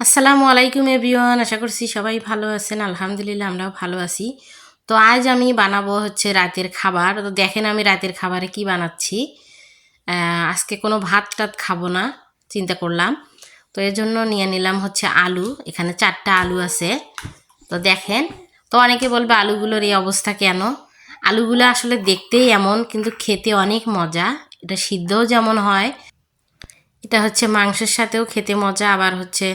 আসসালামু আলাইকুম এভরিওয়ান, আশা করছি সবাই ভালো আছেন, আলহামদুলিল্লাহ আমরাও ভালো আছি। তো আজ আমি বানাবো হচ্ছে রাতের খাবার। তো দেখেন আমি রাতের খাবারে কি বানাচ্ছি। আজকে কোনো ভাত টাত খাব না, চিন্তা করলাম। তো এর জন্য নিয়ে নিলাম হচ্ছে আলু, এখানে চারটা আলু আছে। তো দেখেন, তো অনেকে বলবে আলুগুলোর এই অবস্থা কেন? আলুগুলো আসলে দেখতেই এমন, কিন্তু খেতে অনেক মজা। এটা সিদ্ধও যেমন হয়, এটা হচ্ছে মাংসের সাথেও খেতে মজা, আবার হচ্ছে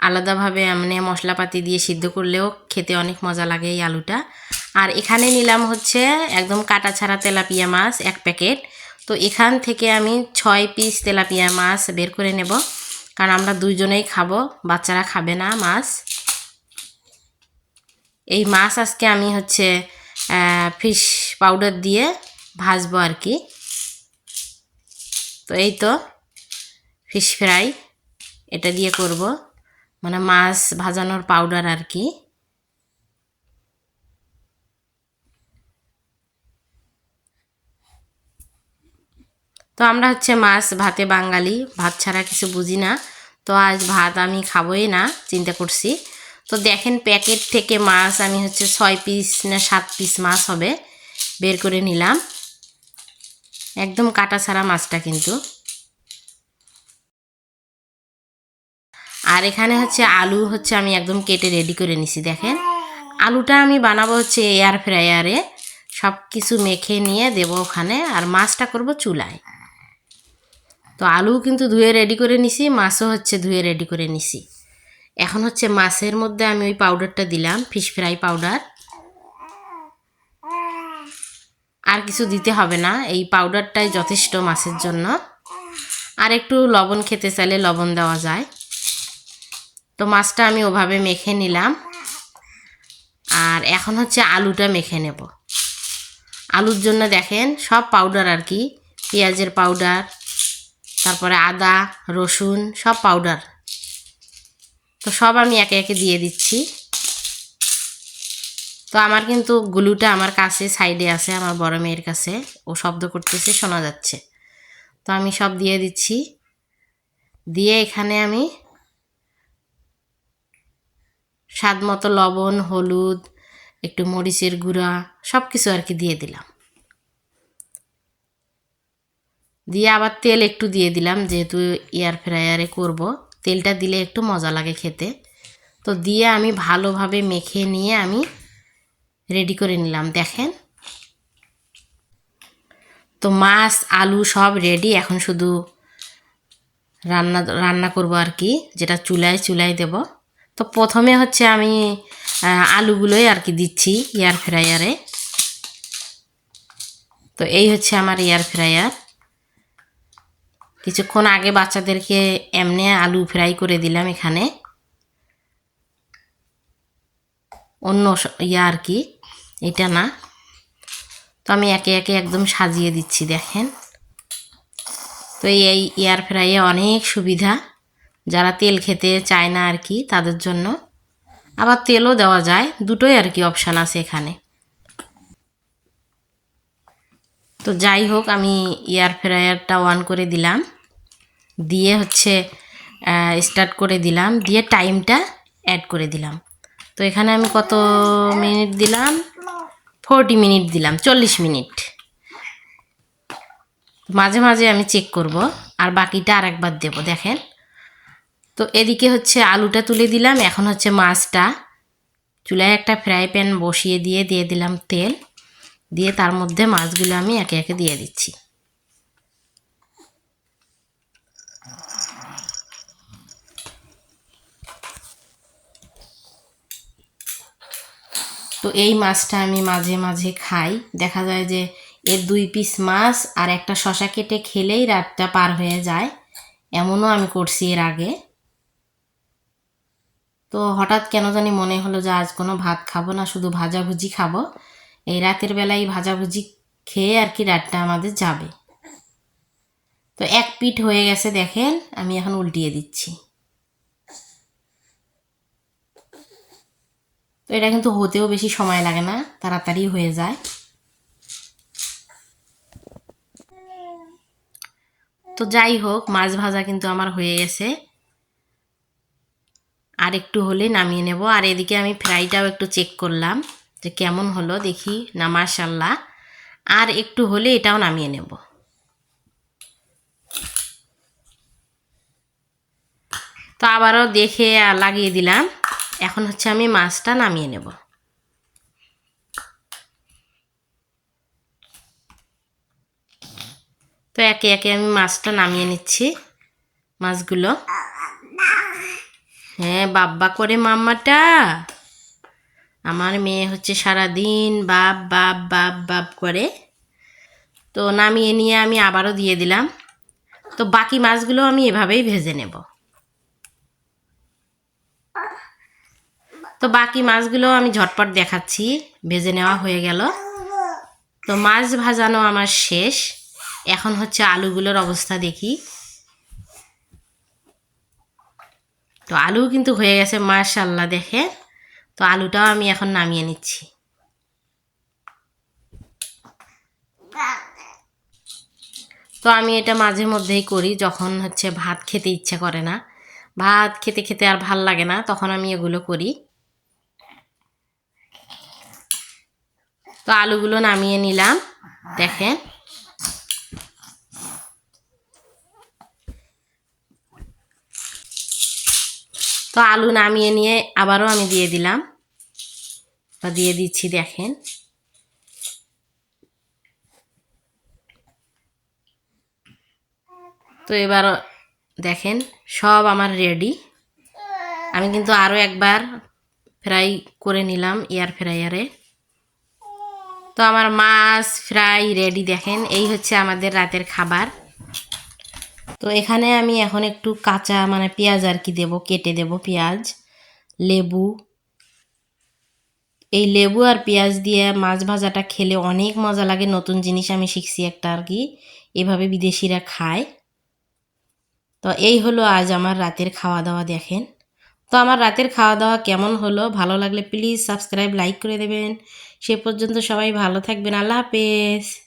আলাদাভাবে মানে মশলাপাতি দিয়ে সিদ্ধ করলেও খেতে অনেক মজা লাগে এই আলুটা। আর এখানে নিলাম হচ্ছে একদম কাটা ছাড়া তেলাপিয়া মাছ এক প্যাকেট। তো এখান থেকে আমি ছয় পিস তেলাপিয়া মাছ বের করে নেব, কারণ আমরা দুইজনেই খাব, বাচ্চারা খাবে না মাছ। এই মাছ আজকে আমি হচ্ছে ফিশ পাউডার দিয়ে ভাজবো আর কি। তো এই তো, ফিশ ফ্রাই এটা দিয়ে করব। মানে মাছ ভাজানোর পাউডার আর কি তো আমরা হচ্ছে মাছ ভাতে বাঙালি, ভাত ছাড়া কিছু বুঝি না। তো আজ ভাত আমি খাবোই না, চিন্তা করছি। তো দেখেন প্যাকেট থেকে মাছ আমি হচ্ছে ছয় পিস না সাত পিস মাছ হবে, বের করে নিলাম। একদম কাটা ছাড়া মাছটা কিন্তু। আর এখানে হচ্ছে আলু হচ্ছে আমি একদম কেটে রেডি করে নিছি, দেখেন। আলুটা আমি বানাবো হচ্ছে এয়ার ফ্রায়ারে সব কিছু মেখে নিয়ে দেব ওখানে, আর মাছটা করব চুলায়। তো আলু কিন্তু ধুয়ে রেডি করে নিছি, মাছও হচ্ছে ধুয়ে রেডি করে নিছি। এখন হচ্ছে মাছের মধ্যে আমি ওই পাউডারটা দিলাম ফিশ ফ্রাই পাউডার আর কিছু দিতে হবে না, এই পাউডারটাই যথেষ্ট মাছের জন্য। আর একটু লবণ খেতে চাইলে লবণ দেওয়া যায়। তো মাছটা আমি ওভাবে মেখে নিলাম। আর এখন হচ্ছে আলুটা মেখে নেব। আলুর জন্য দেখেন সব পাউডার আর কি, পেঁয়াজের পাউডার তারপরে আদা, রসুন সব পাউডার তো সব আমি একে একে দিয়ে দিচ্ছি। তো আমার কিন্তু গুলুটা আমার কাছে সাইডে আছে, আমার বড় মেয়ের কাছে। ও শব্দ করতেছে, শোনা যাচ্ছে। তো আমি সব দিয়ে দিচ্ছি। দিয়ে এখানে আমি স্বাদ মতো লবণ, হলুদ, একটু মরিচের গুঁড়া সব কিছু আর কি দিয়ে দিলাম। দিয়ে আবার তেল একটু দিয়ে দিলাম, যেহেতু এয়ার ফ্রায়ারে করব। তেলটা দিলে একটু মজা লাগে খেতে। তো দিয়ে আমি ভালোভাবে মেখে নিয়ে আমি রেডি করে নিলাম, দেখেন। তো মাছ, আলু সব রেডি এখন শুধু রান্না রান্না করব আর কি, যেটা চুলায় চুলায় দেব। তো প্রথমে হচ্ছে আমি আলুগুলোই আর কি দিচ্ছি এয়ার ফ্রায়ারে তো এই হচ্ছে আমার এয়ার ফ্রায়ার কিছুক্ষণ আগে বাচ্চাদেরকে এমনি আলু ফ্রাই করে দিলাম এখানে। অন্য ইয়া আর কি, এটা না। তো আমি একে একে একদম সাজিয়ে দিচ্ছি, দেখেন। তো এই এয়ার ফ্রাইয়ে অনেক সুবিধা। যারা তেল খেতে চায় না আর কি, তাদের জন্য। আবার তেলও দেওয়া যায়, দুটোই আর কি অপশান আছে এখানে। তো যাই হোক, আমি এয়ার ফ্রায়ারটা অন করে দিলাম। দিয়ে হচ্ছে স্টার্ট করে দিলাম। দিয়ে টাইমটা অ্যাড করে দিলাম। তো এখানে আমি কত মিনিট দিলাম? ফোরটি মিনিট দিলাম, চল্লিশ মিনিট মাঝে মাঝে আমি চেক করব, আর বাকিটা আরেকবার দেব, দেখেন। তো এদিকে হচ্ছে আলুটা তুলে দিলাম, এখন হচ্ছে মাছটা চুলায় একটা ফ্রাই প্যান বসিয়ে দিয়ে দিয়ে দিলাম তেল, দিয়ে তার মধ্যে মাছগুলো আমি একে একে দিয়ে দিচ্ছি। তো এই মাছটা আমি মাঝে মাঝে খাই, দেখা যায় যে এর দুই পিস মাছ আর একটা শশা কেটে খেলেই রাতটা পার হয়ে যায়, এমনও আমি করছি এর আগে। তো হঠাৎ কেন জানি মনে হলো যে আজ কোনো ভাত খাব না, শুধু ভাজাভুজি খাব। এই রাতের বেলায় ভাজাভুজি খেয়ে আর কি রাতটা আমাদের যাবে। তো এক পিঠ হয়ে গেছে দেখেন, আমি এখন উল্টিয়ে দিচ্ছি। তো এটা কিন্তু হতেও বেশি সময় লাগে না, তাড়াতাড়ি হয়ে যায়। তো যাই হোক, মাছ ভাজা কিন্তু আমার হয়ে গেছে। আর একটু হলে নামিয়ে নেব। আর এদিকে আমি ফ্রাইটাও একটু চেক করলাম যে কেমন হলো দেখি। না মাশাল্লাহ আর একটু হলে এটাও নামিয়ে নেব। তো আবারও দেখে লাগিয়ে দিলাম। এখন হচ্ছে আমি মাছটা নামিয়ে নেব। তো একে একে আমি মাছটা নামিয়ে নিচ্ছি, মাছগুলো। হ্যাঁ বাব্বা করে মাম্মাটা। আমার মেয়ে হচ্ছে সারাদিন বাপ বাপ বাপ বাপ করে। তো নামিয়ে নিয়ে আমি আবারও দিয়ে দিলাম। তো বাকি মাছগুলো আমি এভাবেই ভেজে নেব। তো বাকি মাছগুলো আমি ঝটপট দেখাচ্ছি। ভেজে নেওয়া হয়ে গেল। তো মাছ ভাজানো আমার শেষ। এখন হচ্ছে আলুগুলোর অবস্থা দেখি। তো আলু কিন্তু হয়ে গেছে মার্শাল্লাহ দেখে। তো আলুটাও আমি এখন নামিয়ে নিচ্ছি। তো আমি এটা মাঝে মধ্যেই করি, যখন হচ্ছে ভাত খেতে ইচ্ছে করে না। ভাত খেতে খেতে আর ভালো লাগে না, তখন আমি এগুলো করি। তো আলুগুলো নামিয়ে নিলাম, দেখেন। তো আলু নামিয়ে নিয়ে আবারও আমি দিয়ে দিলাম। বা দিয়ে দিচ্ছি, দেখেন। তো এবার দেখেন, সব আমার রেডি আমি কিন্তু আরও একবার ফ্রাই করে নিলাম এয়ার ফ্রাইয়ারে তো আমার মাছ ফ্রাই রেডি দেখেন। এই হচ্ছে আমাদের রাতের খাবার। তো এখানে আমি এখন একটু কাঁচা মানে পেঁয়াজ আর কি দেবো, কেটে দেব পেঁয়াজ, লেবু। এই লেবু আর পেঁয়াজ দিয়ে মাছ ভাজাটা খেলে অনেক মজা লাগে, নতুন জিনিস আমি শিখছি একটা আর কি। এভাবে বিদেশিরা খায়। তো এই হলো আজ আমার রাতের খাওয়া দাওয়া দেখেন। তো আমার রাতের খাওয়া দাওয়া কেমন হলো? ভালো লাগলে প্লিজ সাবস্ক্রাইব, লাইক করে দেবেন। সে পর্যন্ত সবাই ভালো থাকবেন। আল্লাহ হাফেজ।